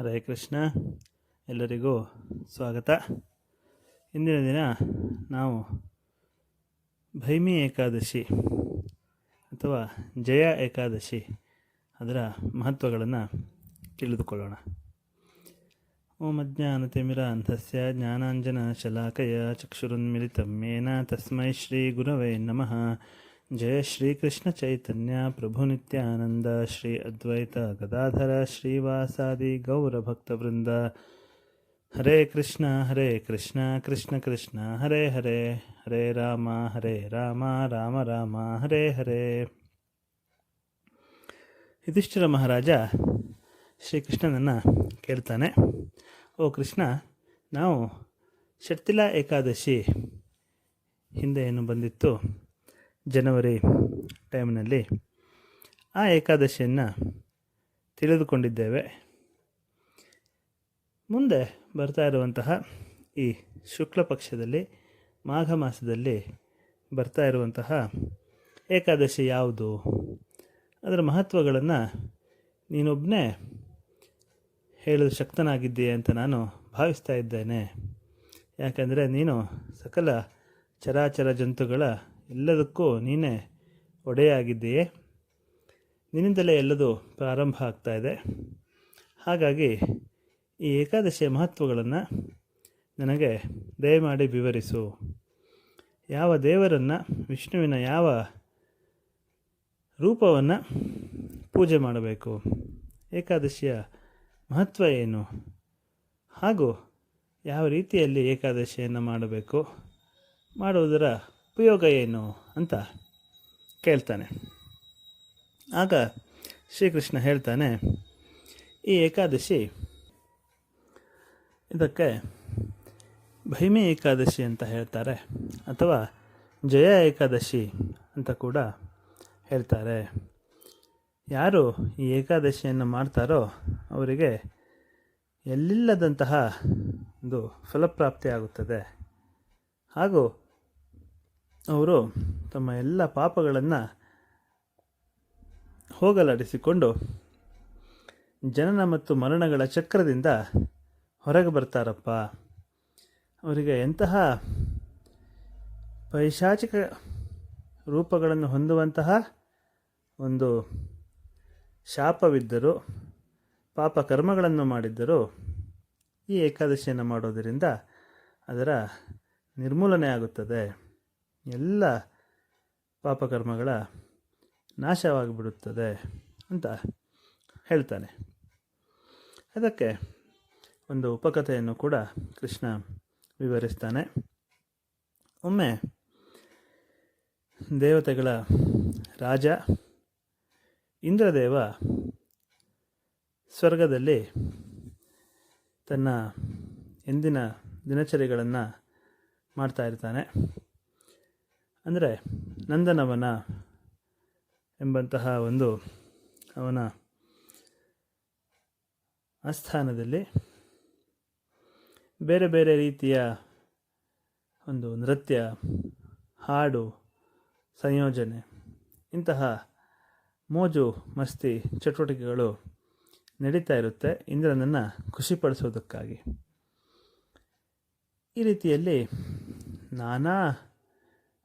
ಹರೇ ಕೃಷ್ಣ. ಎಲ್ಲರಿಗೂ ಸ್ವಾಗತ. ಇಂದಿನ ದಿನ ನಾವು ಭೈಮಿ ಏಕಾದಶಿ ಅಥವಾ ಜಯ ಏಕಾದಶಿ ಅದರ ಮಹತ್ವಗಳನ್ನು ತಿಳಿದುಕೊಳ್ಳೋಣ. ಓಂ ಅಜ್ಞಾನತಿಮಿರಾಂಧಸ್ಯ ಜ್ಞಾನಾಂಜನ ಶಲಾಕಯ ಚಕ್ಷುರುನ್ಮಿಲಿತಂ ಮೇನ ತಸ್ಮೈ ಶ್ರೀ ಗುರವೇ ನಮಃ. ಜಯ ಶ್ರೀಕೃಷ್ಣ ಚೈತನ್ಯ ಪ್ರಭು ನಿತ್ಯಾನಂದ ಶ್ರೀ ಅದ್ವೈತ ಗದಾಧರ ಶ್ರೀವಾಸಾದಿ ಗೌರಭಕ್ತವೃಂದ ಹರೇ ಕೃಷ್ಣ ಹರೇ ಕೃಷ್ಣ ಕೃಷ್ಣ ಕೃಷ್ಣ ಹರೇ ಹರೇ ಹರೇ ರಾಮ ಹರೇ ರಾಮ ರಾಮ ರಾಮ ಹರೇ ಹರೇ ಯುಧಿಷ್ಠಿರ ಮಹಾರಾಜ ಶ್ರೀಕೃಷ್ಣನನ್ನು ಕೇಳ್ತಾನೆ, ಓ ಕೃಷ್ಣ, ನಾವು ಷಟ್ತಿಲ ಏಕಾದಶಿ ಹಿಂದೆ ಏನು ಬಂದಿತ್ತು? ಜನವರಿ ಟೈಮ್ನಲ್ಲಿ ಆ ಏಕಾದಶಿಯನ್ನು ತಿಳಿದುಕೊಂಡಿದ್ದೇವೆ. ಮುಂದೆ ಬರ್ತಾ ಇರುವಂತಹ ಈ ಶುಕ್ಲ ಪಕ್ಷದಲ್ಲಿ, ಮಾಘ ಮಾಸದಲ್ಲಿ ಬರ್ತಾ ಇರುವಂತಹ ಏಕಾದಶಿ ಯಾವುದು? ಅದರ ಮಹತ್ವಗಳನ್ನು ನೀನೊಬ್ಬನೇ ಹೇಳಲು ಶಕ್ತನಾಗಿದ್ದೀಯ ಅಂತ ನಾನು ಭಾವಿಸ್ತಾ ಇದ್ದೇನೆ. ಯಾಕೆಂದರೆ ನೀನು ಸಕಲ ಚರಾಚರ ಜಂತುಗಳ ಎಲ್ಲದಕ್ಕೂ ನೀನೇ ಒಡೆಯಾಗಿದ್ದೀಯೇ? ನಿನ್ನಿಂದಲೇ ಎಲ್ಲದೂ ಪ್ರಾರಂಭ ಆಗ್ತಾ ಇದೆ. ಹಾಗಾಗಿ ಈ ಏಕಾದಶಿಯ ಮಹತ್ವಗಳನ್ನು ನನಗೆ ದಯಮಾಡಿ ವಿವರಿಸು. ಯಾವ ದೇವರನ್ನು, ವಿಷ್ಣುವಿನ ಯಾವ ರೂಪವನ್ನು ಪೂಜೆ ಮಾಡಬೇಕು? ಏಕಾದಶಿಯ ಮಹತ್ವ ಏನು? ಹಾಗೂ ಯಾವ ರೀತಿಯಲ್ಲಿ ಏಕಾದಶಿಯನ್ನು ಮಾಡಬೇಕು? ಮಾಡುವುದರ ಉಪಯೋಗ ಏನು ಅಂತ ಕೇಳ್ತಾನೆ. ಆಗ ಶ್ರೀಕೃಷ್ಣ ಹೇಳ್ತಾನೆ, ಈ ಏಕಾದಶಿ, ಇದಕ್ಕೆ ಭೈಮಿ ಏಕಾದಶಿ ಅಂತ ಹೇಳ್ತಾರೆ, ಅಥವಾ ಜಯ ಏಕಾದಶಿ ಅಂತ ಕೂಡ ಹೇಳ್ತಾರೆ. ಯಾರು ಈ ಏಕಾದಶಿಯನ್ನು ಮಾಡ್ತಾರೋ ಅವರಿಗೆ ಎಲ್ಲಿಲ್ಲದಂತಹ ಒಂದು ಫಲಪ್ರಾಪ್ತಿಯಾಗುತ್ತದೆ. ಹಾಗೂ ಅವರು ತಮ್ಮ ಎಲ್ಲ ಪಾಪಗಳನ್ನು ಹೋಗಲಾಡಿಸಿಕೊಂಡು ಜನನ ಮತ್ತು ಮರಣಗಳ ಚಕ್ರದಿಂದ ಹೊರಗೆ ಬರ್ತಾರಪ್ಪ. ಅವರಿಗೆ ಎಂತಹ ಪೈಶಾಚಿಕ ರೂಪಗಳನ್ನು ಹೊಂದುವಂತಹ ಒಂದು ಶಾಪವಿದ್ದರೂ, ಪಾಪ ಕರ್ಮಗಳನ್ನು ಮಾಡಿದ್ದರೂ ಈ ಏಕಾದಶಿಯನ್ನು ಮಾಡೋದರಿಂದ ಅದರ ನಿರ್ಮೂಲನೆ ಆಗುತ್ತದೆ. ಎಲ್ಲ ಪಾಪಕರ್ಮಗಳ ನಾಶವಾಗಿಬಿಡುತ್ತದೆ ಅಂತ ಹೇಳ್ತಾನೆ. ಅದಕ್ಕೆ ಒಂದು ಉಪಕಥೆಯನ್ನು ಕೂಡ ಕೃಷ್ಣ ವಿವರಿಸ್ತಾನೆ. ಒಮ್ಮೆ ದೇವತೆಗಳ ರಾಜ ಇಂದ್ರದೇವ ಸ್ವರ್ಗದಲ್ಲಿ ತನ್ನ ಎಂದಿನ ದಿನಚರಿಗಳನ್ನು ಮಾಡ್ತಾ ಇರ್ತಾನೆ. ಅಂದರೆ ನಂದನವನ ಎಂಬಂತಹ ಒಂದು ಅವನ ಆಸ್ಥಾನದಲ್ಲಿ ಬೇರೆ ಬೇರೆ ರೀತಿಯ ಒಂದು ನೃತ್ಯ, ಹಾಡು, ಸಂಯೋಜನೆ, ಇಂತಹ ಮೋಜು, ಮಸ್ತಿ, ಚಟುವಟಿಕೆಗಳು ನಡೀತಾ ಇರುತ್ತೆ ಇಂದ್ರನನ್ನು ಖುಷಿಪಡಿಸೋದಕ್ಕಾಗಿ. ಈ ರೀತಿಯಲ್ಲಿ ನಾನಾ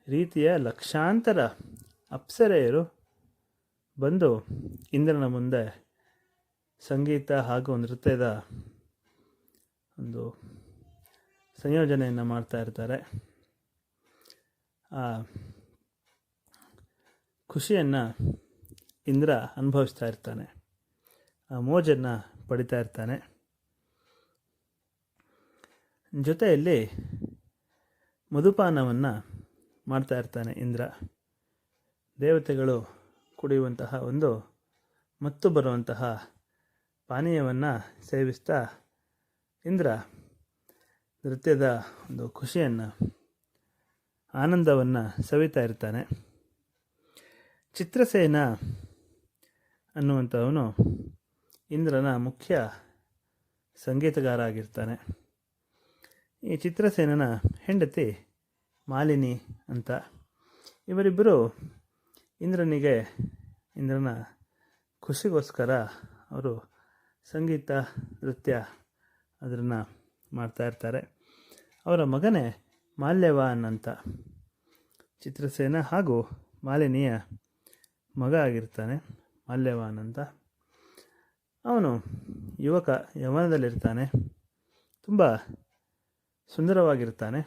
ರೀತಿಯ ಲಕ್ಷಾಂತರ ಅಪ್ಸರೆಯರು ಬಂದು ಇಂದ್ರನ ಮುಂದೆ ಸಂಗೀತ ಹಾಗೂ ನೃತ್ಯದ ಒಂದು ಸಂಯೋಜನೆಯನ್ನು ಮಾಡ್ತಾ ಇರ್ತಾರೆ. ಆ ಖುಷಿಯನ್ನು ಇಂದ್ರ ಅನುಭವಿಸ್ತಾ ಇರ್ತಾನೆ. ಆ ಮೋಜನ್ನು ಪಡಿತಾ ಇರ್ತಾನೆ. ಜೊತೆಯಲ್ಲಿ ಮಧುಪಾನವನ್ನು ಮಾಡ್ತಾ ಇರ್ತಾನೆ ಇಂದ್ರ. ದೇವತೆಗಳು ಕುಡಿಯುವಂತಹ ಒಂದು ಮತ್ತು ಬರುವಂತಹ ಪಾನೀಯವನ್ನು ಸೇವಿಸ್ತಾ ಇಂದ್ರ ನೃತ್ಯದ ಒಂದು ಖುಷಿಯನ್ನು, ಆನಂದವನ್ನು ಸವಿತಾ ಇರ್ತಾನೆ. ಚಿತ್ರಸೇನ ಅನ್ನುವಂಥವನು ಇಂದ್ರನ ಮುಖ್ಯ ಸಂಗೀತಗಾರ ಆಗಿರ್ತಾನೆ ಈ ಚಿತ್ರಸೇನನ ಹೆಂಡತಿ ಮಾಲಿನಿ ಅಂತ. ಇವರಿಬ್ಬರು ಇಂದ್ರನಿಗೆ, ಇಂದ್ರನ ಖುಷಿಗೋಸ್ಕರ ಅವರು ಸಂಗೀತ, ನೃತ್ಯ ಅದನ್ನು ಮಾಡ್ತಾಯಿರ್ತಾರೆ ಅವರ ಮಗನೇ ಮಾಲ್ಯವಾನ್ ಅಂತ. ಚಿತ್ರಸೇನ ಹಾಗೂ ಮಾಲಿನಿಯ ಮಗ ಆಗಿರ್ತಾನೆ, ಮಾಲ್ಯವಾನ್ ಅಂತ. ಅವನು ಯುವಕ ಯವನದಲ್ಲಿರ್ತಾನೆ, ತುಂಬ ಸುಂದರವಾಗಿರ್ತಾನೆ.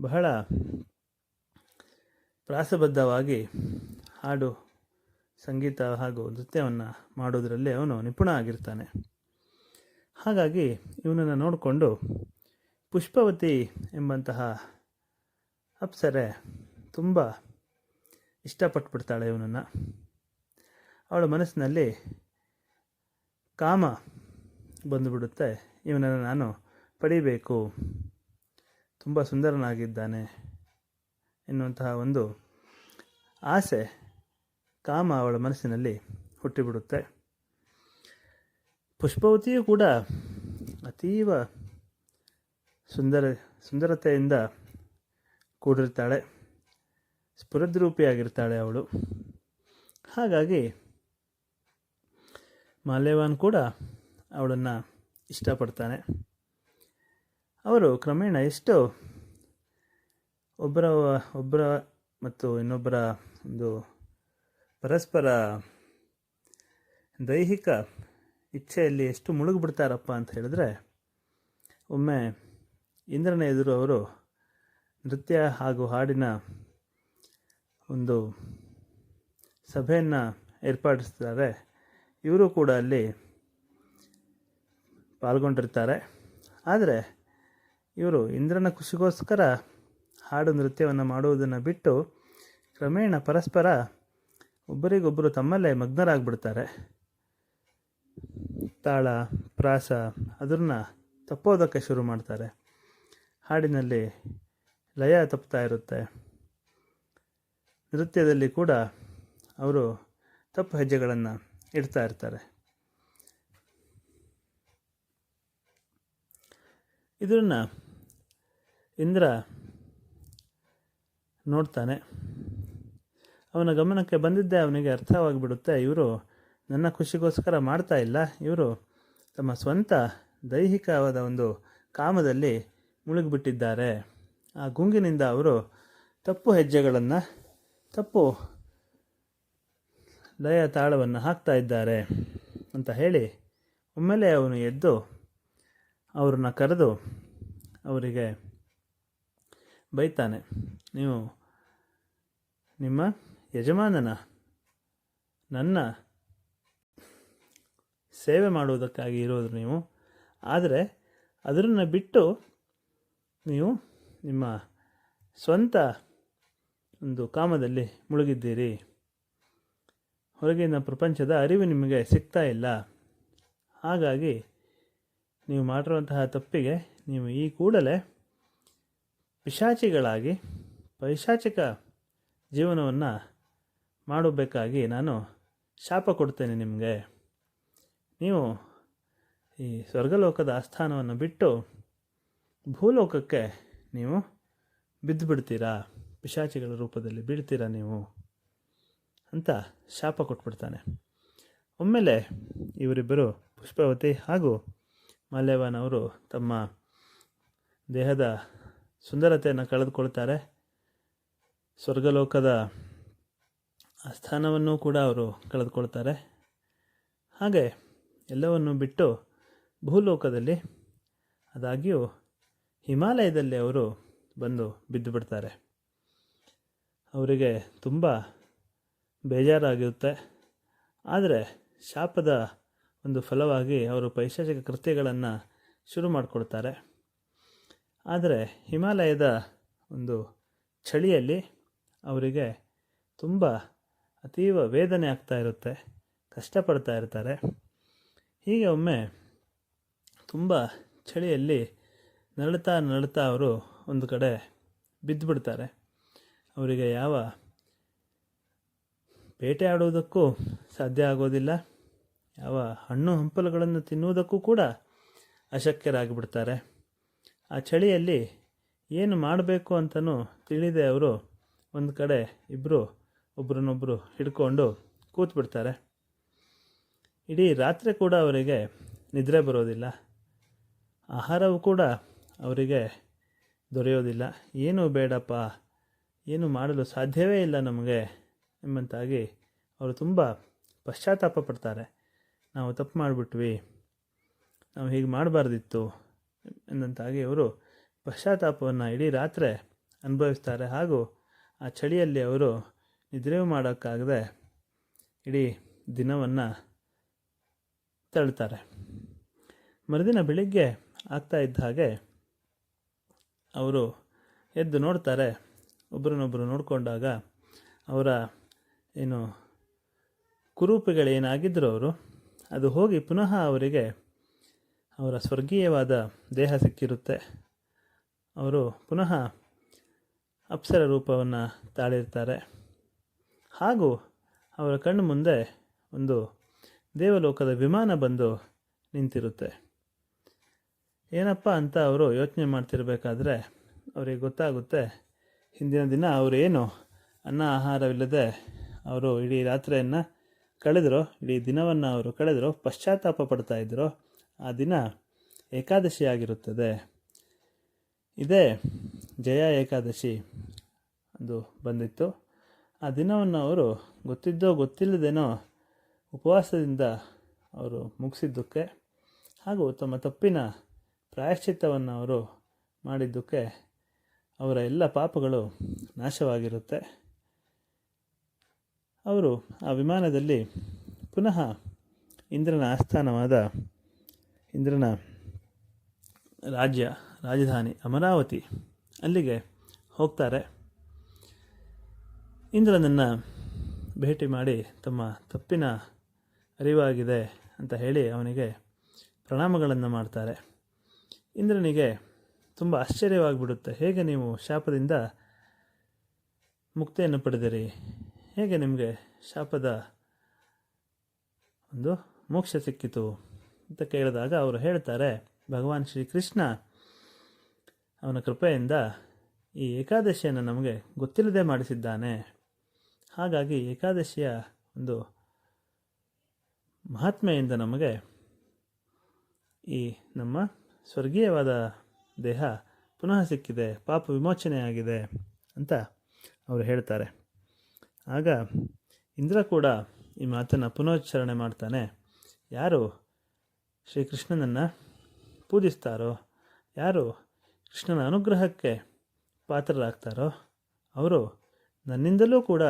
ಬಹಳ ಪ್ರಾಸಬದ್ಧವಾಗಿ ಹಾಡು, ಸಂಗೀತ ಹಾಗೂ ನೃತ್ಯವನ್ನು ಮಾಡೋದರಲ್ಲಿ ಅವನು ನಿಪುಣ ಆಗಿರ್ತಾನೆ. ಹಾಗಾಗಿ ಇವನನ್ನು ನೋಡಿಕೊಂಡು ಪುಷ್ಪವತಿ ಎಂಬಂತಹ ಅಪ್ಸರೆ ತುಂಬ ಇಷ್ಟಪಟ್ಬಿಡ್ತಾಳೆ ಇವನನ್ನು. ಅವಳ ಮನಸ್ಸಿನಲ್ಲಿ ಕಾಮ ಬಂದುಬಿಡುತ್ತೆ. ಇವನನ್ನು ನಾನು ಪಡಿಬೇಕು. ತುಂಬ ಸುಂದರನಾಗಿದ್ದಾನೆ ಎನ್ನುವಂತಹ ಒಂದು ಆಸೆ ಕಾಮ ಅವಳ ಮನಸ್ಸಿನಲ್ಲಿ ಹುಟ್ಟಿಬಿಡುತ್ತೆ. ಪುಷ್ಪವತಿಯು ಕೂಡ ಅತೀವ ಸುಂದರ, ಸುಂದರತೆಯಿಂದ ಕೂಡಿರ್ತಾಳೆ. ಸ್ಫುರದ್ರೂಪಿಯಾಗಿರ್ತಾಳೆ ಅವಳು. ಹಾಗಾಗಿ ಮಾಲ್ಯವಾನ್ ಕೂಡ ಅವಳನ್ನು ಇಷ್ಟಪಡ್ತಾನೆ. ಅವರು ಕ್ರಮೇಣ ಎಷ್ಟು ಒಬ್ಬರ ಒಬ್ಬರ ಮತ್ತು ಇನ್ನೊಬ್ಬರ ಒಂದು ಪರಸ್ಪರ ದೈಹಿಕ ಇಚ್ಛೆಯಲ್ಲಿ ಎಷ್ಟು ಮುಳುಗಿಬಿಡ್ತಾರಪ್ಪ ಅಂತ ಹೇಳಿದ್ರೆ, ಒಮ್ಮೆ ಇಂದ್ರನ ಎದುರು ಅವರು ನೃತ್ಯ ಹಾಗೂ ಹಾಡಿನ ಒಂದು ಸಭೆಯನ್ನು ಏರ್ಪಡಿಸ್ತಾರೆ. ಇವರು ಕೂಡ ಅಲ್ಲಿ ಪಾಲ್ಗೊಂಡಿರ್ತಾರೆ. ಆದರೆ ಇವರು ಇಂದ್ರನ ಖುಷಿಗೋಸ್ಕರ ಹಾಡು ನೃತ್ಯವನ್ನು ಮಾಡುವುದನ್ನು ಬಿಟ್ಟು ಕ್ರಮೇಣ ಪರಸ್ಪರ ಒಬ್ಬರಿಗೊಬ್ಬರು ತಮ್ಮಲ್ಲೇ ಮಗ್ನರಾಗ್ಬಿಡ್ತಾರೆ. ತಾಳ, ಪ್ರಾಸ, ಅದನ್ನು ತಪ್ಪೋದಕ್ಕೆ ಶುರು ಮಾಡ್ತಾರೆ. ಹಾಡಿನಲ್ಲಿ ಲಯ ತಪ್ಪುತ್ತಾ ಇರುತ್ತೆ. ನೃತ್ಯದಲ್ಲಿ ಕೂಡ ಅವರು ತಪ್ಪು ಹೆಜ್ಜೆಗಳನ್ನು ಇಡ್ತಾ ಇರ್ತಾರೆ. ಇದನ್ನು ಇಂದ್ರ ನೋಡ್ತಾನೆ, ಅವನ ಗಮನಕ್ಕೆ ಬಂದಿದ್ದೇ ಅವನಿಗೆ ಅರ್ಥವಾಗಿಬಿಡುತ್ತೆ, ಇವರು ನನ್ನ ಖುಷಿಗೋಸ್ಕರ ಮಾಡ್ತಾ ಇಲ್ಲ, ಇವರು ತಮ್ಮ ಸ್ವಂತ ದೈಹಿಕವಾದ ಒಂದು ಕಾಮದಲ್ಲಿ ಮುಳುಗಿಬಿಟ್ಟಿದ್ದಾರೆ. ಆ ಗುಂಗಿನಿಂದ ಅವರು ತಪ್ಪು ಹೆಜ್ಜೆಗಳನ್ನು, ತಪ್ಪು ಲಯ ತಾಳವನ್ನು ಹಾಕ್ತಾ ಇದ್ದಾರೆ ಅಂತ ಹೇಳಿ ಒಮ್ಮೆಲೆ ಅವನು ಎದ್ದು ಅವ್ರನ್ನ ಕರೆದು ಅವರಿಗೆ ಬೈತಾನೆ. ನೀವು ನಿಮ್ಮ ಯಜಮಾನನ, ನನ್ನ ಸೇವೆ ಮಾಡುವುದಕ್ಕಾಗಿ ಇರೋದು ನೀವು. ಆದರೆ ಅದನ್ನು ಬಿಟ್ಟು ನೀವು ನಿಮ್ಮ ಸ್ವಂತ ಒಂದು ಕಾಮದಲ್ಲಿ ಮುಳುಗಿದ್ದೀರಿ. ಹೊರಗಿನ ಪ್ರಪಂಚದ ಅರಿವು ನಿಮಗೆ ಸಿಗ್ತಾ ಇಲ್ಲ. ಹಾಗಾಗಿ ನೀವು ಮಾಡಿರುವಂತಹ ತಪ್ಪಿಗೆ ನೀವು ಈ ಕೂಡಲೇ ಪಿಶಾಚಿಗಳಾಗಿ ಪೈಶಾಚಿಕ ಜೀವನವನ್ನು ಮಾಡಬೇಕಾಗಿ ನಾನು ಶಾಪ ಕೊಡ್ತೇನೆ ನಿಮಗೆ. ನೀವು ಈ ಸ್ವರ್ಗಲೋಕದ ಆಸ್ಥಾನವನ್ನು ಬಿಟ್ಟು ಭೂಲೋಕಕ್ಕೆ ನೀವು ಬಿದ್ದು ಬಿಡ್ತೀರಾ ಪಿಶಾಚಿಗಳ ರೂಪದಲ್ಲಿ ಬೀಳ್ತೀರಾ ನೀವು? ಅಂತ ಶಾಪ ಕೊಟ್ಬಿಡ್ತಾನೆ. ಒಮ್ಮೆಲೆ ಇವರಿಬ್ಬರು ಪುಷ್ಪವತಿ ಹಾಗೂ ಮಾಲ್ಯವಾನ್ ಅವರು ತಮ್ಮ ದೇಹದ ಸುಂದರತೆಯನ್ನು ಕಳೆದುಕೊಳ್ತಾರೆ. ಸ್ವರ್ಗಲೋಕದ ಸ್ಥಾನವನ್ನು ಕೂಡ ಅವರು ಕಳೆದುಕೊಳ್ತಾರೆ. ಹಾಗೆ ಎಲ್ಲವನ್ನು ಬಿಟ್ಟು ಭೂಲೋಕದಲ್ಲಿ ಆದಾಗ್ಯೂ ಹಿಮಾಲಯದಲ್ಲಿ ಅವರು ಬಂದು ಬಿದ್ದು ಬಿಡ್ತಾರೆ. ಅವರಿಗೆ ತುಂಬ ಬೇಜಾರಾಗಿರುತ್ತೆ. ಆದರೆ ಶಾಪದ ಒಂದು ಫಲವಾಗಿ ಅವರು ಪೈಶಾಚಿಕ ಕೃತ್ಯಗಳನ್ನು ಶುರು ಮಾಡಿಕೊಡ್ತಾರೆ ಆದರೆ ಹಿಮಾಲಯದ ಒಂದು ಚಳಿಯಲ್ಲಿ ಅವರಿಗೆ ತುಂಬ ಅತೀವ ವೇದನೆ ಆಗ್ತಾ ಇರುತ್ತೆ, ಕಷ್ಟಪಡ್ತಾ ಇರ್ತಾರೆ. ಹೀಗೆ ಒಮ್ಮೆ ತುಂಬ ಚಳಿಯಲ್ಲಿ ನರಳುತ್ತಾ ನರಳುತ್ತಾ ಅವರು ಒಂದು ಕಡೆ ಬಿದ್ದುಬಿಡ್ತಾರೆ ಅವರಿಗೆ ಯಾವ ಬೇಟೆ ಆಡುವುದಕ್ಕೂ ಸಾಧ್ಯ ಆಗೋದಿಲ್ಲ, ಯಾವ ಹಣ್ಣು ಹಂಪಲುಗಳನ್ನು ತಿನ್ನುವುದಕ್ಕೂ ಕೂಡ ಅಶಕ್ಯರಾಗಿಬಿಡ್ತಾರೆ. ಆ ಚಳಿಯಲ್ಲಿ ಏನು ಮಾಡಬೇಕು ಅಂತಲೂ ತಿಳಿದೇ ಅವರು ಒಂದು ಕಡೆ ಇಬ್ಬರು ಒಬ್ರನ್ನೊಬ್ಬರು ಹಿಡ್ಕೊಂಡು ಕೂತ್ಬಿಡ್ತಾರೆ. ಇಡೀ ರಾತ್ರಿ ಕೂಡ ಅವರಿಗೆ ನಿದ್ರೆ ಬರೋದಿಲ್ಲ. ಆಹಾರವು ಕೂಡ ಅವರಿಗೆ ದೊರೆಯೋದಿಲ್ಲ. ಏನೂ ಬೇಡಪ್ಪ, ಏನು ಮಾಡಲು ಸಾಧ್ಯವೇ ಇಲ್ಲ ನಮಗೆ ಎಂಬಂತಾಗಿ ಅವರು ತುಂಬ ಪಶ್ಚಾತ್ತಾಪ ಪಡ್ತಾರೆ. ನಾವು ತಪ್ಪು ಮಾಡಿಬಿಟ್ವಿ, ನಾವು ಹೀಗೆ ಮಾಡಬಾರ್ದಿತ್ತು ಎಂದಂತಾಗಿ ಅವರು ಪಶ್ಚಾತ್ತಾಪವನ್ನು ಇಡೀ ರಾತ್ರಿ ಅನುಭವಿಸ್ತಾರೆ. ಹಾಗೂ ಆ ಚಳಿಯಲ್ಲಿ ಅವರು ನಿದ್ರೆ ಮಾಡೋಕ್ಕಾಗದೆ ಇಡೀ ದಿನವನ್ನು ತಳ್ತಾರೆ. ಮರುದಿನ ಬೆಳಿಗ್ಗೆ ಆಗ್ತಾ ಇದ್ದ ಹಾಗೆ ಅವರು ಎದ್ದು ನೋಡ್ತಾರೆ. ಒಬ್ಬರನ್ನೊಬ್ಬರು ನೋಡಿಕೊಂಡಾಗ ಅವರ ಏನು ಕುರೂಪಿಗಳೇನಾಗಿದ್ದರು ಅವರು ಅದು ಹೋಗಿ ಪುನಃ ಅವರಿಗೆ ಅವರ ಸ್ವರ್ಗೀಯವಾದ ದೇಹ ಸಿಕ್ಕಿರುತ್ತೆ. ಅವರು ಪುನಃ ಅಪ್ಸರ ರೂಪವನ್ನು ತಾಳಿರ್ತಾರೆ. ಹಾಗೂ ಅವರ ಕಣ್ಣು ಮುಂದೆ ಒಂದು ದೇವಲೋಕದ ವಿಮಾನ ಬಂದು ನಿಂತಿರುತ್ತೆ. ಏನಪ್ಪ ಅಂತ ಅವರು ಯೋಚನೆ ಮಾಡ್ತಿರಬೇಕಾದ್ರೆ ಅವರಿಗೆ ಗೊತ್ತಾಗುತ್ತೆ, ಹಿಂದಿನ ದಿನ ಅವರೇನು ಅನ್ನ ಆಹಾರವಿಲ್ಲದೆ ಅವರು ಇಡೀ ರಾತ್ರಿಯನ್ನು ಕಳೆದರು, ಇಡೀ ದಿನವನ್ನು ಅವರು ಕಳೆದರು, ಪಶ್ಚಾತ್ತಾಪ ಪಡ್ತಾಯಿದ್ರು ಆ ದಿನ ಏಕಾದಶಿಯಾಗಿರುತ್ತದೆ ಇದೇ ಜಯ ಏಕಾದಶಿ ಅದು ಬಂದಿತ್ತು. ಆ ದಿನವನ್ನು ಅವರು ಗೊತ್ತಿದ್ದೋ ಗೊತ್ತಿಲ್ಲದೇನೋ ಉಪವಾಸದಿಂದ ಅವರು ಮುಗಿಸಿದ್ದಕ್ಕೆ ಹಾಗೂ ತಮ್ಮ ತಪ್ಪಿನ ಪ್ರಾಯಶ್ಚಿತ್ತವನ್ನು ಅವರು ಮಾಡಿದ್ದಕ್ಕೆ ಅವರ ಎಲ್ಲ ಪಾಪಗಳು ನಾಶವಾಗಿರುತ್ತೆ. ಅವರು ಆ ವಿಮಾನದಲ್ಲಿ ಪುನಃ ಇಂದ್ರನ ಆಸ್ಥಾನವಾದ ಇಂದ್ರನ ರಾಜ್ಯ, ರಾಜಧಾನಿ ಅಮರಾವತಿ ಅಲ್ಲಿಗೆ ಹೋಗ್ತಾರೆ. ಇಂದ್ರನನ್ನು ಭೇಟಿ ಮಾಡಿ ತಮ್ಮ ತಪ್ಪಿನ ಅರಿವಾಗಿದೆ ಅಂತ ಹೇಳಿ ಅವನಿಗೆ ಪ್ರಣಾಮಗಳನ್ನು ಮಾಡ್ತಾರೆ. ಇಂದ್ರನಿಗೆ ತುಂಬ ಆಶ್ಚರ್ಯವಾಗಿಬಿಡುತ್ತೆ. ಹೇಗೆ ನೀವು ಶಾಪದಿಂದ ಮುಕ್ತಿಯನ್ನು ಪಡೆದಿರಿ? ಹೇಗೆ ನಿಮಗೆ ಶಾಪದ ಒಂದು ಮೋಕ್ಷ ಸಿಕ್ಕಿತು? ಅಂತ ಕೇಳಿದಾಗ ಅವರು ಹೇಳ್ತಾರೆ, ಭಗವಾನ್ ಶ್ರೀಕೃಷ್ಣ, ಅವನ ಕೃಪೆಯಿಂದ ಈ ಏಕಾದಶಿಯನ್ನು ನಮಗೆ ಗೊತ್ತಿಲ್ಲದೆ ಮಾಡಿಸಿದ್ದಾನೆ. ಹಾಗಾಗಿ ಏಕಾದಶಿಯ ಒಂದು ಮಹಾತ್ಮೆಯಿಂದ ನಮಗೆ ಈ ನಮ್ಮ ಸ್ವರ್ಗೀಯವಾದ ದೇಹ ಪುನಃ ಸಿಕ್ಕಿದೆ, ಪಾಪ ವಿಮೋಚನೆಯಾಗಿದೆ ಅಂತ ಅವರು ಹೇಳ್ತಾರೆ. ಆಗ ಇಂದ್ರ ಕೂಡ ಈ ಮಾತನ್ನು ಪುನೋಚ್ಚಾರಣೆ ಮಾಡ್ತಾನೆ, ಯಾರು ಶ್ರೀಕೃಷ್ಣನನ್ನು ಪೂಜಿಸ್ತಾರೋ? ಯಾರು ಕೃಷ್ಣನ ಅನುಗ್ರಹಕ್ಕೆ ಪಾತ್ರರಾಗ್ತಾರೋ? ಅವರು ನನ್ನಿಂದಲೂ ಕೂಡ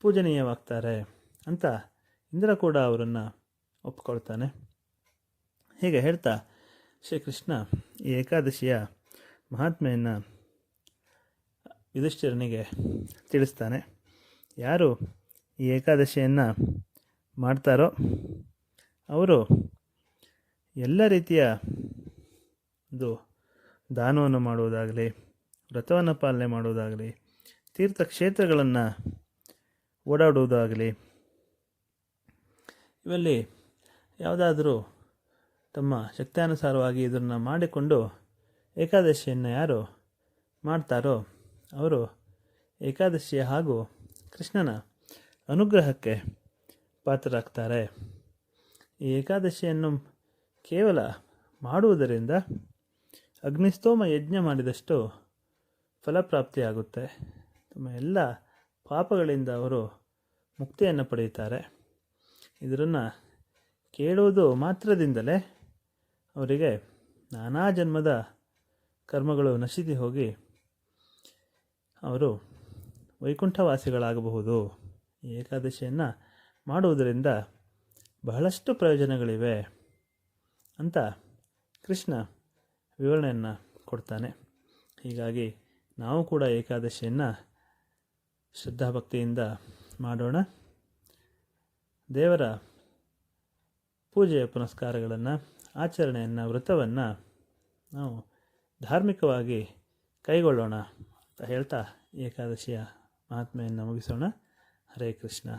ಪೂಜನೀಯವಾಗ್ತಾರೆ ಅಂತ ಇಂದ್ರ ಕೂಡ ಅವರನ್ನು ಒಪ್ಕೊಳ್ತಾನೆ. ಹೀಗೆ ಹೇಳ್ತಾ ಶ್ರೀಕೃಷ್ಣ ಈ ಏಕಾದಶಿಯ ಮಹಾತ್ಮೆಯನ್ನು ಯುಧಿಷ್ಠಿರನಿಗೆ ತಿಳಿಸ್ತಾನೆ. ಯಾರು ಈ ಏಕಾದಶಿಯನ್ನು ಮಾಡ್ತಾರೋ, ಅವರು ಎಲ್ಲ ರೀತಿಯ ಒಂದು ದಾನವನ್ನು ಮಾಡುವುದಾಗಲಿ, ವ್ರತವನ್ನು ಪಾಲನೆ ಮಾಡುವುದಾಗಲಿ, ತೀರ್ಥಕ್ಷೇತ್ರಗಳನ್ನು ಓಡಾಡುವುದಾಗಲಿ, ಇವೆಲ್ಲಿ ಯಾವುದಾದರೂ ತಮ್ಮ ಶಕ್ತಿಯಾನುಸಾರವಾಗಿ ಇದನ್ನು ಮಾಡಿಕೊಂಡು ಏಕಾದಶಿಯನ್ನು ಯಾರು ಮಾಡ್ತಾರೋ ಅವರು ಏಕಾದಶಿಯ ಹಾಗೂ ಕೃಷ್ಣನ ಅನುಗ್ರಹಕ್ಕೆ ಪಾತ್ರರಾಗ್ತಾರೆ. ಈ ಏಕಾದಶಿಯನ್ನು ಕೇವಲ ಮಾಡುವುದರಿಂದ ಅಗ್ನಿಸ್ತೋಮ ಯಜ್ಞ ಮಾಡಿದಷ್ಟು ಫಲಪ್ರಾಪ್ತಿಯಾಗುತ್ತೆ. ತಮ್ಮ ಎಲ್ಲ ಪಾಪಗಳಿಂದ ಅವರು ಮುಕ್ತಿಯನ್ನು ಪಡೆಯುತ್ತಾರೆ. ಇದರನ್ನು ಕೇಳುವುದು ಮಾತ್ರದಿಂದಲೇ ಅವರಿಗೆ ನಾನಾ ಜನ್ಮದ ಕರ್ಮಗಳು ನಶಿಸಿ ಹೋಗಿ ಅವರು ವೈಕುಂಠವಾಸಿಗಳಾಗಬಹುದು. ಏಕಾದಶಿಯನ್ನು ಮಾಡುವುದರಿಂದ ಬಹಳಷ್ಟು ಪ್ರಯೋಜನಗಳಿವೆ. ಅಂತ ಕೃಷ್ಣ ವಿವರಣೆಯನ್ನು ಕೊಡ್ತಾನೆ. ಹೀಗಾಗಿ ನಾವು ಕೂಡ ಏಕಾದಶಿಯನ್ನು ಶ್ರದ್ಧಾಭಕ್ತಿಯಿಂದ ಮಾಡೋಣ. ದೇವರ ಪೂಜೆಯ ಪುನಸ್ಕಾರಗಳನ್ನು, ಆಚರಣೆಯನ್ನು, ವ್ರತವನ್ನು ನಾವು ಧಾರ್ಮಿಕವಾಗಿ ಕೈಗೊಳ್ಳೋಣ ಅಂತ ಹೇಳ್ತಾ ಏಕಾದಶಿಯ ಮಹಾತ್ಮೆಯನ್ನು ಮುಗಿಸೋಣ. ಹರೇ ಕೃಷ್ಣ.